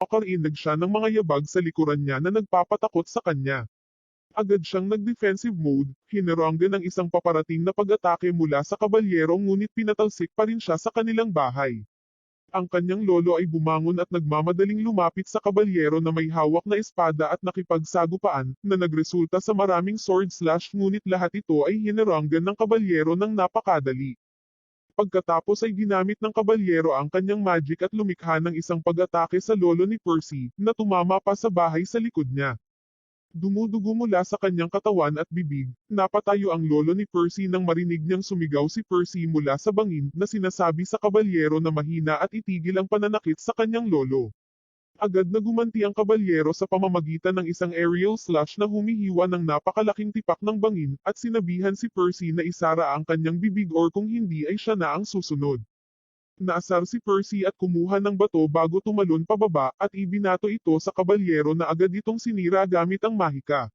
Makarinig siya ng mga yabag sa likuran niya na nagpapatakot sa kanya. Agad siyang nag-defensive mode, hinirang din ang isang paparating na pag-atake mula sa kabalyero ngunit pinatalsik pa rin siya sa kanilang bahay. Ang kanyang lolo ay bumangon at nagmamadaling lumapit sa kabalyero na may hawak na espada at nakipagsagupaan, na nagresulta sa maraming sword slash ngunit lahat ito ay hiniranggan ng kabalyero ng napakadali. Pagkatapos ay ginamit ng kabalyero ang kanyang magic at lumikha ng isang pag-atake sa lolo ni Percy, na tumama pa sa bahay sa likod niya. Dumudugo mula sa kanyang katawan at bibig, napatayo ang lolo ni Percy nang marinig niyang sumigaw si Percy mula sa bangin na sinasabi sa kabalyero na mahina at itigil ang pananakit sa kanyang lolo. Agad na gumanti ang kabalyero sa pamamagitan ng isang aerial slash na humihiwa ng napakalaking tipak ng bangin at sinabihan si Percy na isara ang kanyang bibig or kung hindi ay siya na ang susunod. Naasar si Percy at kumuha ng bato bago tumalon pababa at ibinato ito sa kabalyero na agad itong sinira gamit ang mahika.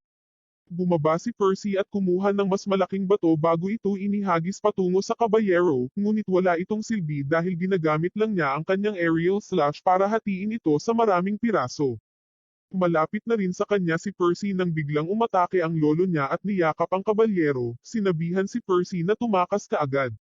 Bumaba si Percy at kumuha ng mas malaking bato bago ito inihagis patungo sa kabayero, ngunit wala itong silbi dahil ginagamit lang niya ang kanyang aerial slash para hatiin ito sa maraming piraso. Malapit na rin sa kanya si Percy nang biglang umatake ang lolo niya at niyakap ang kabalyero, sinabihan si Percy na tumakas kaagad.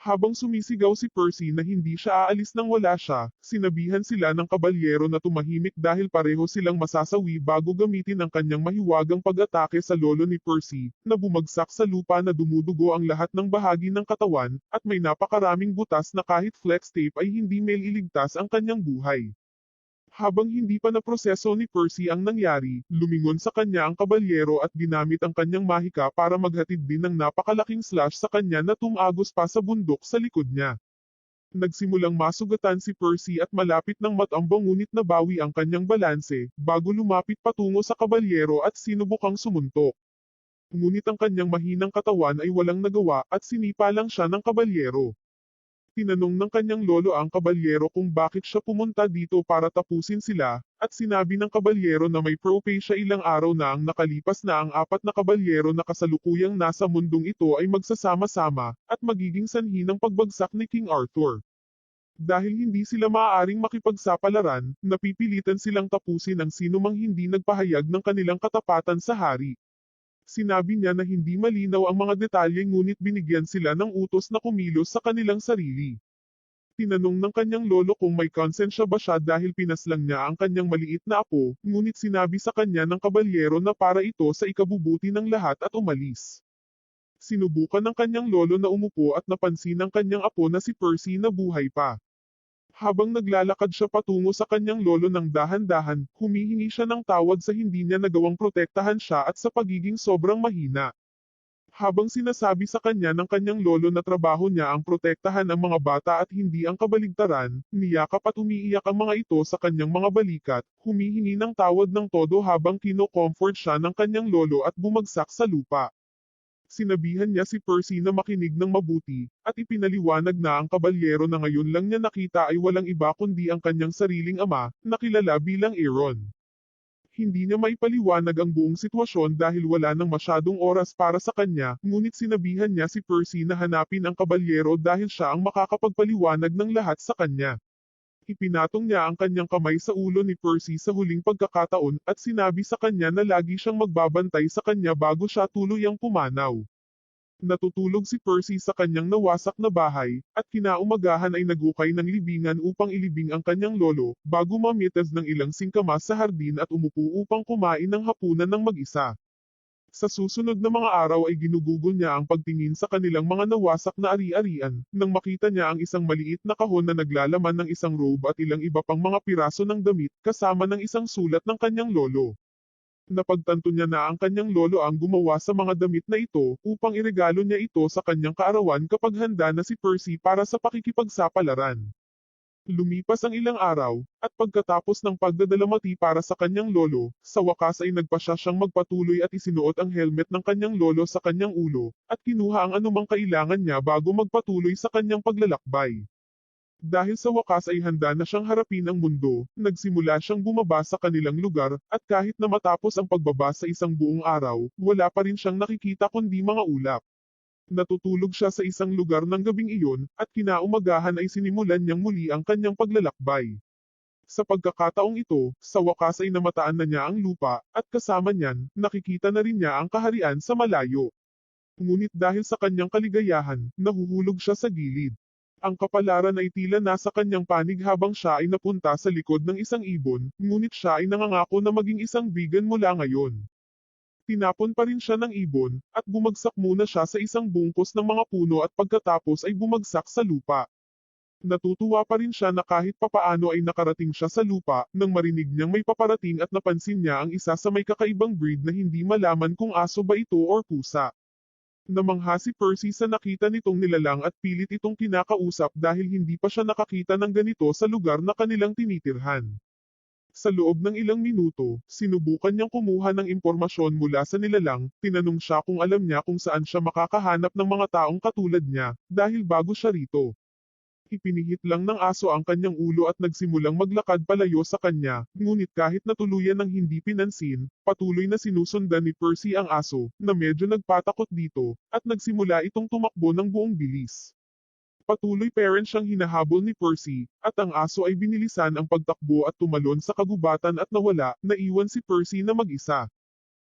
Habang sumisigaw si Percy na hindi siya aalis nang wala siya, sinabihan sila ng kabalyero na tumahimik dahil pareho silang masasawi bago gamitin ang kanyang mahiwagang pag-atake sa lolo ni Percy, na bumagsak sa lupa na dumudugo ang lahat ng bahagi ng katawan, at may napakaraming butas na kahit flex tape ay hindi may iligtas ang kanyang buhay. Habang hindi pa naproseso ni Percy ang nangyari, lumingon sa kanya ang kabalyero at ginamit ang kanyang mahika para maghatid din ng napakalaking slash sa kanya na tumagos pa sa bundok sa likod niya. Nagsimulang masugatan si Percy at malapit ng matambang ngunit nabawi ang kanyang balanse, bago lumapit patungo sa kabalyero at sinubukang sumuntok. Ngunit ang kanyang mahinang katawan ay walang nagawa at sinipa lang siya ng kabalyero. Tinanong ng kanyang lolo ang kabalyero kung bakit siya pumunta dito para tapusin sila, at sinabi ng kabalyero na may propay siya ilang araw na ang nakalipas na ang apat na kabalyero na kasalukuyang nasa mundong ito ay magsasama-sama, at magiging sanhi ng pagbagsak ni King Arthur. Dahil hindi sila maaaring makipagsapalaran, napipilitan silang tapusin ang sinumang hindi nagpahayag ng kanilang katapatan sa hari. Sinabi niya na hindi malinaw ang mga detalye ngunit binigyan sila ng utos na kumilos sa kanilang sarili. Tinanong ng kanyang lolo kung may konsensya ba siya dahil pinaslang niya ang kanyang maliit na apo, ngunit sinabi sa kanya ng kabalyero na para ito sa ikabubuti ng lahat at umalis. Sinubukan ng kanyang lolo na umupo at napansin ng kanyang apo na si Percy na buhay pa. Habang naglalakad siya patungo sa kanyang lolo ng dahan-dahan, humihingi siya ng tawad sa hindi niya nagawang protektahan siya at sa pagiging sobrang mahina. Habang sinasabi sa kanya ng kanyang lolo na trabaho niya ang protektahan ang mga bata at hindi ang kabaligtaran, niyakap at umiiyak ang mga ito sa kanyang mga balikat, humihingi ng tawad ng todo habang kino-comfort siya ng kanyang lolo at bumagsak sa lupa. Sinabihan niya si Percy na makinig ng mabuti, at ipinaliwanag na ang kabalyero na ngayon lang niya nakita ay walang iba kundi ang kanyang sariling ama, na kilala bilang Aaron. Hindi niya maipaliwanag ang buong sitwasyon dahil wala nang masyadong oras para sa kanya, ngunit sinabihan niya si Percy na hanapin ang kabalyero dahil siya ang makakapagpaliwanag ng lahat sa kanya. Ipinatong niya ang kanyang kamay sa ulo ni Percy sa huling pagkakataon at sinabi sa kanya na lagi siyang magbabantay sa kanya bago siya tuluyang pumanaw. Natutulog si Percy sa kanyang nawasak na bahay, at kinaumagahan ay nagukay ng libingan upang ilibing ang kanyang lolo, bago mamitas ng ilang singkamas sa hardin at umupo upang kumain ng hapunan ng mag-isa. Sa susunod na mga araw ay ginugugol niya ang pagtingin sa kanilang mga nawasak na ari-arian, nang makita niya ang isang maliit na kahon na naglalaman ng isang robe at ilang iba pang mga piraso ng damit, kasama ng isang sulat ng kanyang lolo. Napagtanto niya na ang kanyang lolo ang gumawa sa mga damit na ito, upang iregalo niya ito sa kanyang kaarawan kapag handa na si Percy para sa pakikipagsapalaran. Lumipas ang ilang araw, at pagkatapos ng pagdadalamati para sa kanyang lolo, sa wakas ay nagpasya siyang magpatuloy at isinuot ang helmet ng kanyang lolo sa kanyang ulo, at kinuha ang anumang kailangan niya bago magpatuloy sa kanyang paglalakbay. Dahil sa wakas ay handa na siyang harapin ang mundo, nagsimula siyang bumaba sa kanilang lugar, at kahit na matapos ang pagbaba sa isang buong araw, wala pa rin siyang nakikita kundi mga ulap. Natutulog siya sa isang lugar ng gabing iyon, at kinaumagahan ay sinimulan niyang muli ang kanyang paglalakbay. Sa pagkakataong ito, sa wakas ay namataan na niya ang lupa, at kasama niyan, nakikita na rin niya ang kaharian sa malayo. Ngunit dahil sa kanyang kaligayahan, nahuhulog siya sa gilid. Ang kapalaran ay tila nasa kanyang panig habang siya ay napunta sa likod ng isang ibon, ngunit siya ay nangangako na maging isang vegan mula ngayon. Tinapon pa rin siya ng ibon, at bumagsak muna siya sa isang bungkos ng mga puno at pagkatapos ay bumagsak sa lupa. Natutuwa pa rin siya na kahit papaano ay nakarating siya sa lupa, nang marinig niyang may paparating at napansin niya ang isa sa may kakaibang breed na hindi malaman kung aso ba ito or pusa. Namangha si Percy sa nakita nitong nilalang at pilit itong kinakausap dahil hindi pa siya nakakita ng ganito sa lugar na kanilang tinitirhan. Sa loob ng ilang minuto, sinubukan niyang kumuha ng impormasyon mula sa nilalang, tinanong siya kung alam niya kung saan siya makakahanap ng mga taong katulad niya, dahil bago siya rito. Ipinihit lang ng aso ang kanyang ulo at nagsimulang maglakad palayo sa kanya, ngunit kahit natuluyan ng hindi pinansin, patuloy na sinusundan ni Percy ang aso, na medyo nagpatakot dito, at nagsimula itong tumakbo ng buong bilis. Patuloy parent siyang hinahabol ni Percy, at ang aso ay binilisan ang pagtakbo at tumalon sa kagubatan at nawala, naiwan si Percy na mag-isa.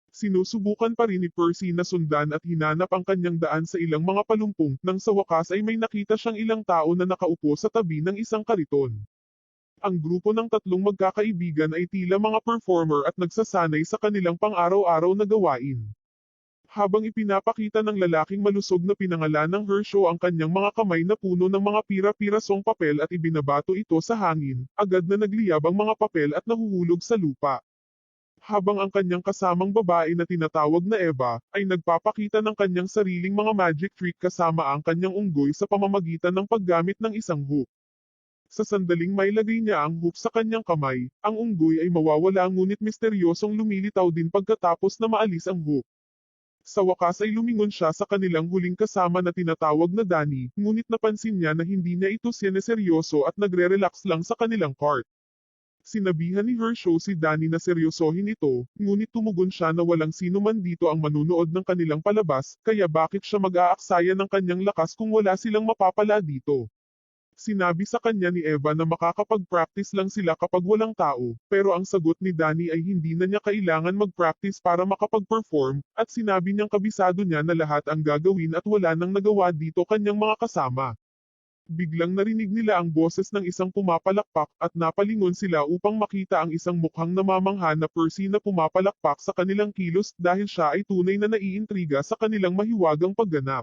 Sinusubukan pa rin ni Percy na sundan at hinanap ang kanyang daan sa ilang mga palumpong, nang sa wakas ay may nakita siyang ilang tao na nakaupo sa tabi ng isang kariton. Ang grupo ng tatlong magkakaibigan ay tila mga performer at nagsasanay sa kanilang pang-araw-araw na gawain. Habang ipinapakita ng lalaking malusog na pinangalan ng Hersho ang kanyang mga kamay na puno ng mga pira-pirasong papel at ibinabato ito sa hangin, agad na nagliyab ang mga papel at nahuhulog sa lupa habang ang kanyang kasamang babae na tinatawag na Eva, ay nagpapakita ng kanyang sariling mga magic trick kasama ang kanyang unggoy sa pamamagitan ng paggamit ng isang hook. Sa sandaling may lagay niya ang hook sa kanyang kamay, ang unggoy ay mawawala ngunit misteryosong lumilitaw din pagkatapos na maalis ang hook. Sa wakas ay lumingon siya sa kanilang huling kasama na tinatawag na Danny, ngunit napansin niya na hindi niya ito sineseryoso at nagre-relax lang sa kanilang cart. Sinabihan ni Hershow si Danny na seryosohin ito, ngunit tumugon siya na walang sino man dito ang manunood ng kanilang palabas, kaya bakit siya mag-aaksaya ng kanyang lakas kung wala silang mapapala dito. Sinabi sa kanya ni Eva na makakapag-practice lang sila kapag walang tao, pero ang sagot ni Danny ay hindi na niya kailangan mag-practice para makapag-perform, at sinabi niyang kabisado niya na lahat ang gagawin at wala nang nagawa dito kanyang mga kasama. Biglang narinig nila ang boses ng isang pumapalakpak at napalingon sila upang makita ang isang mukhang namamangha na Percy na pumapalakpak sa kanilang kilos dahil siya ay tunay na naiintriga sa kanilang mahiwagang pagganap.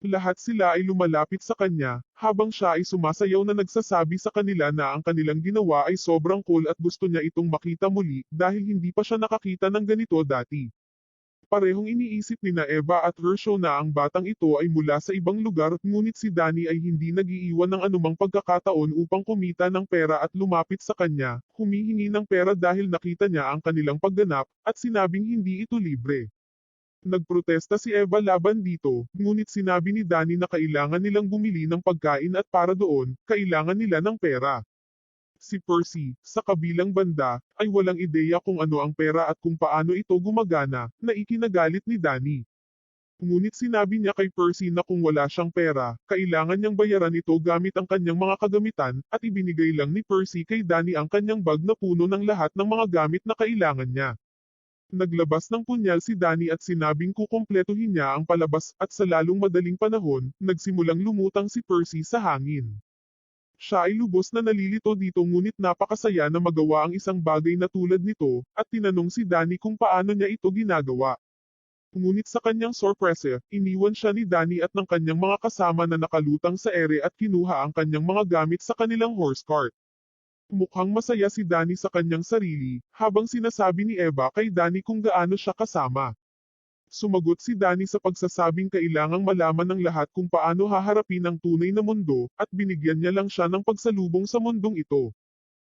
Lahat sila ay lumalapit sa kanya, habang siya ay sumasayaw na nagsasabi sa kanila na ang kanilang ginawa ay sobrang cool at gusto niya itong makita muli dahil hindi pa siya nakakita ng ganito dati. Parehong iniisip ni na Eva at Hershow na ang batang ito ay mula sa ibang lugar, ngunit si Danny ay hindi nag-iiwan ng anumang pagkakataon upang kumita ng pera at lumapit sa kanya, humihingi ng pera dahil nakita niya ang kanilang pagganap, at sinabing hindi ito libre. Nagprotesta si Eva laban dito, ngunit sinabi ni Danny na kailangan nilang bumili ng pagkain at para doon, kailangan nila ng pera. Si Percy, sa kabilang banda, ay walang ideya kung ano ang pera at kung paano ito gumagana, na ikinagalit ni Danny. Ngunit sinabi niya kay Percy na kung wala siyang pera, kailangan niyang bayaran ito gamit ang kanyang mga kagamitan, at ibinigay lang ni Percy kay Danny ang kanyang bag na puno ng lahat ng mga gamit na kailangan niya. Naglabas ng punyal si Danny at sinabing kukumpletuhin niya ang palabas at sa lalong madaling panahon, nagsimulang lumutang si Percy sa hangin. Siya ay lubos na nalilito dito ngunit napakasaya na magawa ang isang bagay na tulad nito, at tinanong si Danny kung paano niya ito ginagawa. Ngunit sa kanyang sorpresa, iniwan siya ni Danny at ng kanyang mga kasama na nakalutang sa ere at kinuha ang kanyang mga gamit sa kanilang horse cart. Mukhang masaya si Danny sa kanyang sarili, habang sinasabi ni Eva kay Danny kung gaano siya kasama. Sumagot si Danny sa pagsasabing kailangang malaman ng lahat kung paano haharapin ang tunay na mundo, at binigyan niya lang siya ng pagsalubong sa mundong ito.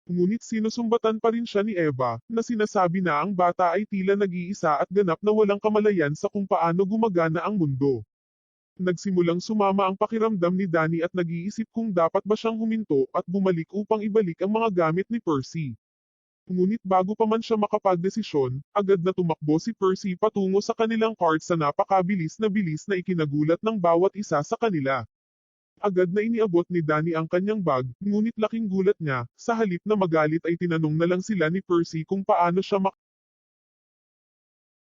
Ngunit sinusumbatan pa rin siya ni Eva, na sinasabi na ang bata ay tila nag-iisa at ganap na walang kamalayan sa kung paano gumagana ang mundo. Nagsimulang sumama ang pakiramdam ni Danny at nag-iisip kung dapat ba siyang huminto at bumalik upang ibalik ang mga gamit ni Percy. Ngunit bago pa man siya makapagdesisyon, agad na tumakbo si Percy patungo sa kanilang cart sa napakabilis na bilis na ikinagulat ng bawat isa sa kanila. Agad na iniabot ni Danny ang kanyang bag, ngunit laking gulat niya, sa halip na magalit ay tinanong na lang sila ni Percy kung paano siya mak